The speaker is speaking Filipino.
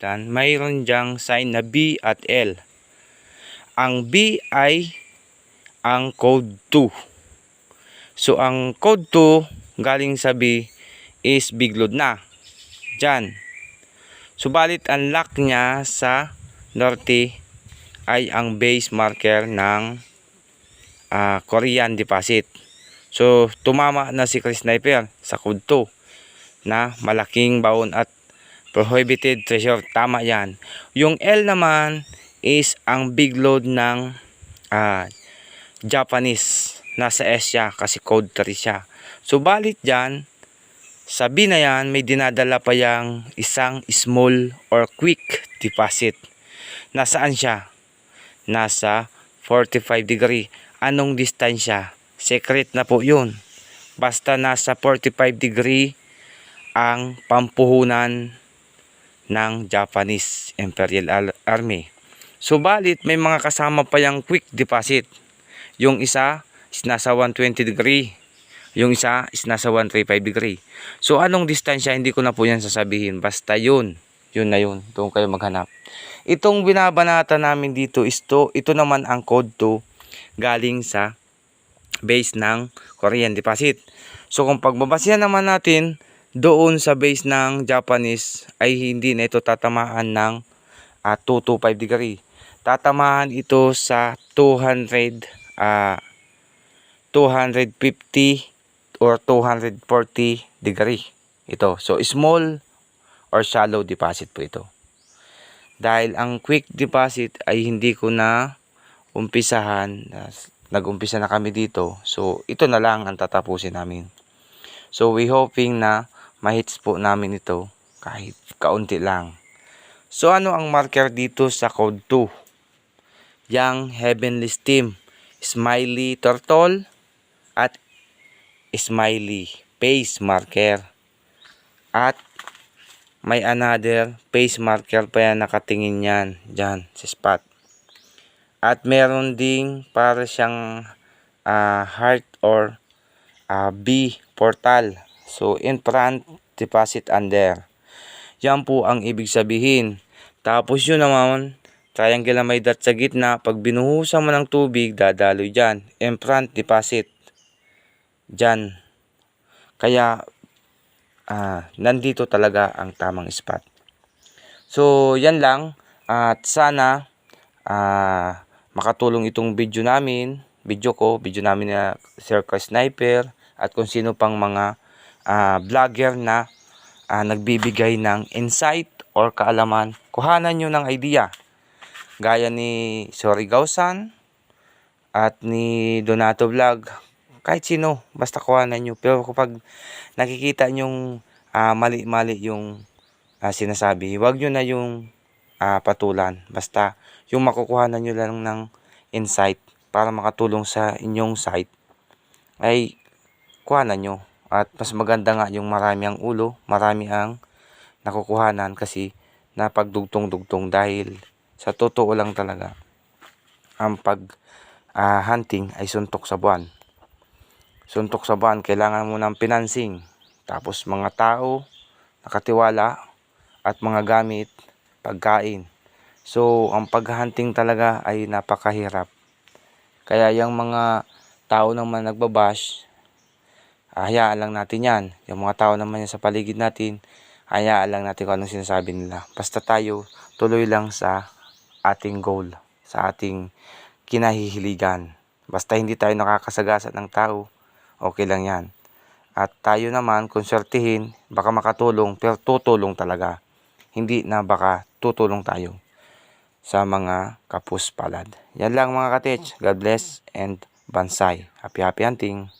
Dan, mayroon diyang sign na B at L. Ang B ay ang code 2. So, ang code 2 galing sa B is big load na. Diyan. Subalit, ang lock niya sa norte ay ang base marker ng ah, Korean deposit. So, tumama na si Chris Sniper sa code 2 na malaking baon at prohibited treasure. Tama yan. Yung L naman is ang big load ng ah, Japanese. Nasa S siya kasi code 3 siya. So, balit dyan, sa B na yan, may dinadala pa yang isang small or quick deposit. Nasaan siya? Nasa 45 degree. Anong distansya? Secret na po yun. Basta nasa 45 degree ang pampuhunan ng Japanese Imperial Al- Army. Subalit may mga kasama pa yung quick deposit. Yung isa is nasa 120 degree. Yung isa is nasa 135 degree. So anong distansya hindi ko na po yan sasabihin. Basta yun. Yun na yun. Doon kayo maghanap. Itong binabanata namin dito is to, ito naman ang code 2 galing sa base ng Korean deposit. So kung pagbabasihan naman natin doon sa base ng Japanese ay hindi na ito tatamaan ng ah, 225 degree. Tatamaan ito sa 200 ah 250 or 240 degree. Ito. So small or shallow deposit po ito. Dahil ang quick deposit ay hindi ko na umpisahan. Nag-umpisa na kami dito. So ito na lang ang tatapusin namin. So we hoping na mahits po namin ito kahit kaunti lang. So ano ang marker dito sa code 2? Yang heavenly steam, smiley turtle at smiley face marker. At may another face marker pa yan nakatingin yan dyan sa spot. At meron ding para siyang ah, heart or ah, B portal. So in front, deposit under. Yan po ang ibig sabihin. Tapos yun naman, triangle na may dot sa gitna. Pag binuhusan mo ng tubig, dadaloy dyan. In front, deposit. Dyan. Kaya, ah, nandito talaga ang tamang spot. So, yan lang. At sana, ah, makatulong itong video namin, video ko, video namin na Circle Sniper, at kung sino pang mga ah, vlogger na ah, nagbibigay ng insight or kaalaman, kuhanan nyo ng idea. Gaya ni Sorry Gausan at ni Donato Vlog. Kahit sino, basta kuhanan nyo. Pero kapag nakikita nyong ah, mali-mali yung ah, sinasabi, wag nyo na yung ah, patulan. Basta yung makukuhanan nyo lang ng insight para makatulong sa inyong site ay kuhanan nyo. At mas maganda nga yung marami ang ulo, marami ang nakukuhanan kasi napagdugtong-dugtong dahil sa totoo lang talaga ang pag ah, hunting ay suntok sa buwan. Suntok sa buwan, kailangan mo ng financing. Tapos mga tao, nakatiwala at mga gamit, pagkain. So, ang paghunting talaga ay napakahirap. Kaya yung mga tao naman nagbabash, hayaan lang natin yan. Yung mga tao naman yan sa paligid natin, hayaan lang natin kung anong sinasabi nila. Basta tayo, tuloy lang sa ating goal, sa ating kinahihiligan. Basta hindi tayo nakakasagasa ng tao, okay lang yan. At tayo naman, kung swertihin, baka makatulong, pero tutulong talaga. Hindi na baka tutulong tayo sa mga kapus palad. Yan lang mga katich. God bless and bansay. Happy happy hunting.